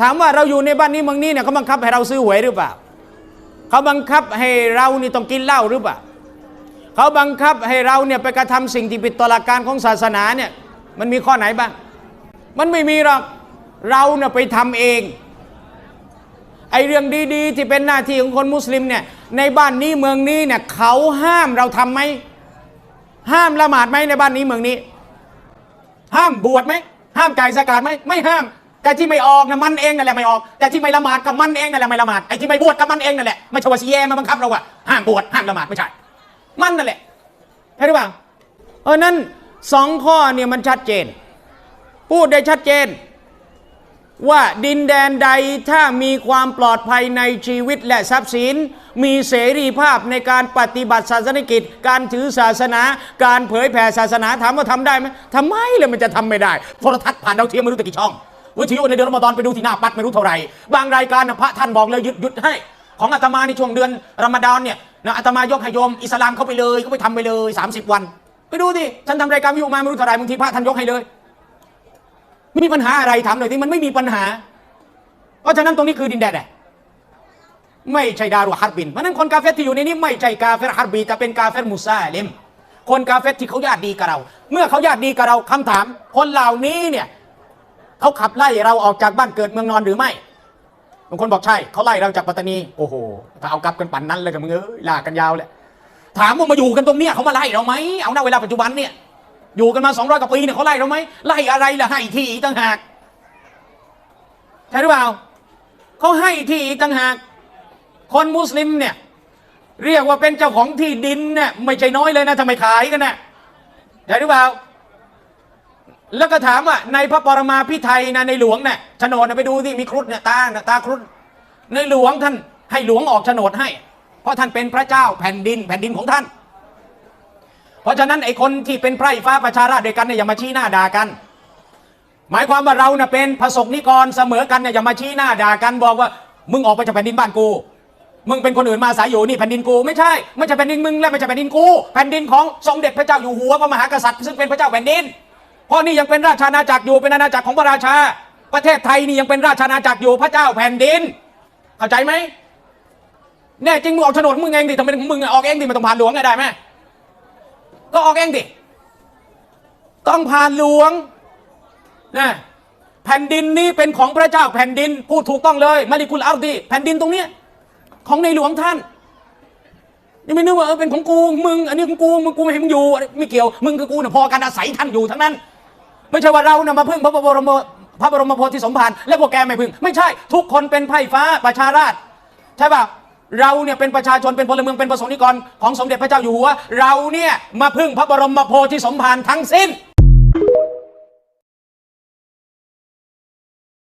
ถามว่าเราอยู่ในบ้านนี้เมืองนี้เนี่ยเขาบังคับให้เราซื้อหวยหรือเปล่าเขาบังคับให้เรานี่ต้องกินเหล้าหรือเปล่าเขาบังคับให้เราเนี่ยไปกระทำสิ่งที่ผิดต่อหลักการของศาสนาเนี่ยมันมีข้อไหนบ้าง มันไม่มีหรอกเราเนี่ยไปทำเองไอเรื่องดีๆ ที่เป็นหน้าที่ของคนมุสลิมเนี่ยในบ้านนี้เมืองนี้เนี่ยเขาห้ามเราทำไหมห้ามละหมาดไหมในบ้านนี้เมืองนี้ ห้ามบวชไหมห้ามจ่ายสกาดไหมไม่ห้าม แต่ที่ไม่ออกนะมันเองนั่นแหละไม่ออก แต่ที่ไม่ละหมาดกับมันเองนั่นแหละไม่ละหมาดไอ้ที่ไม่บวชกับมันเองนั่นแหละไม่ใช่ว่าซีแยมาบังคับเราว่าห้ามบวชห้ามละหมาดไม่ใช่ มันนั่นแหละใช่หรือเปล่าเออนั่นสองข้อเนี่ยมันชัดเจน พูดได้ชัดเจน ว่าดินแดนใดถ้ามีความปลอดภัยในชีวิตและทรัพย์สิน มีเสรีภาพในการปฏิบัติศาสนกิจ การถือศาสนา การเผยแผ่ศาสนาถามว่าทำได้ไหมทำไมเลยมันจะทำไม่ได้ โทรทัศน์ผ่านดาวเทียมไม่รู้กี่ช่อง วิทยุในเดือนรอมฎอนไปดูที่หน้าปัดไม่รู้เท่าไหร่ บางรายการนะพระท่านบอกเลยหยุดหยุดให้ ของอาตมาในช่วงเดือนรอมฎอนเนี่ยนะอาตมายกให้โยมอิสลามเข้าไปเลยเขาไปทำไปเลย 30 วัน ไปดูดิฉันทำรายการวิวมาไม่รู้เท่าไหร่บางทีพระท่านยกให้เลยไม่มีปัญหาอะไรถามหน่อยที่มันไม่มีปัญหา เพราะฉะนั้นตรงนี้คือดินแดนแหละไม่ใช่ดารุฮัรบินเพราะฉะนั้นคนกาเฟรที่อยู่ในนี้ไม่ใช่กาเฟรฮัรบีแต่เป็นกาเฟรมุซาลิมคนกาเฟรที่เขาญาติดีกับเรา เมื่อเขาญาติดีกับเราคำถาม คนเหล่านี้เนี่ย เขาขับไล่เราออกจากบ้านเกิดเมืองนอนหรือไม่บางคนบอกใช่เขาไล่เราจากปัตตานีโอ้โหถ้าเอากลับกันปั่นนั้นเลยกับมึงเอ้ยลากกันยาวเลยถามว่ามาอยู่กันตรงเนี้ยเขามาไล่เราไหมเอาหน้าเวลาปัจจุบันเนี่ยอยู่กันมา200กว่าปีเนี่ยเขาไล่เราไหมไล่อะไรล่ะให้ที่อีกต่างหากใช่หรือเปล่าเขาให้ที่อีกต่างหาก คนมุสลิมเนี่ยเรียกว่าเป็นเจ้าของที่ดินเนี่ยไม่ใช่น้อยเลยนะทำไมขายกันนะใช่หรือเปล่า แล้วก็ถามว่าในพระปรมาพิไทยนะในหลวงเนี่ยโฉนดนะไปดูที่มีครุฑเนี่ยตาน่ะตาครุฑในหลวงท่านให้หลวงออกโฉนดให้ เพราะท่านเป็นพระเจ้าแผ่นดินแผ่นดินของท่าน เพราะฉะนั้นไอ้คนที่เป็นไพร่ฟ้าประชาราษฎร์ด้วยกันเนี่ยอย่ามาชี้หน้าด่ากัน หมายความว่าเราเน่ะเป็นผสกนิกรเสมอกันเนี่ยอย่ามาชี้หน้าด่ากันบอกว่า มึงออกไปจากแผ่นดินบ้านกู มึงเป็นคนอื่นมาอาศัยอยู่นี่แผ่นดินกูไม่ใช่ไม่ใช่แผ่นดินมึงและไม่ใช่แผ่นดินกู แผ่นดินของสมเด็จพระเจ้าอยู่หัวพระมหากษัตริย์ซึ่งเป็นพระเจ้าแผ่นดิน เพราะนี่ยังเป็นราชอาณาจักรอยู่เป็นอาณาจักรของพระราชา ประเทศไทยนี่ยังเป็นราชอาณาจักรอยู่พระเจ้าแผ่นดิน เข้าใจไหมแน่จริงมึงออกโฉนดมึงเองดิทำไมของมึงออกเองดิไม่ต้องผ่านหลวงไงได้ไหมก็ออกเองดิต้องผ่านหลวงนะแผ่นดินนี้เป็นของพระเจ้าแผ่นดินพูดถูกต้องเลยมาลิกุลอาดีแผ่นดินตรงเนี้ยของในหลวงท่านยังไม่นึกว่าเออเป็นของกูมึง อันนี้ของกูมึงกูไม่ให้มึงอยู่ไม่เกี่ยว มึงกับกูน่ะพอกันอาศัยท่านอยู่ทั้งนั้น ไม่ใช่ว่าเราน่ะมาพึ่งพระบรมพระบรมโพธิสมภารและพวกแกไม่พึ่ง ไม่ใช่ทุกคนเป็นไพ่ฟ้าประชาราชใช่ป่ะเราเนี่ยเป็นประชาชนเป็นพลเมืองเป็นประสงค์นิกรของสมเด็จพระเจ้าอยู่หัว เราเนี่ยมาพึ่งพระบรมโพธิสมภารทั้งสิ้น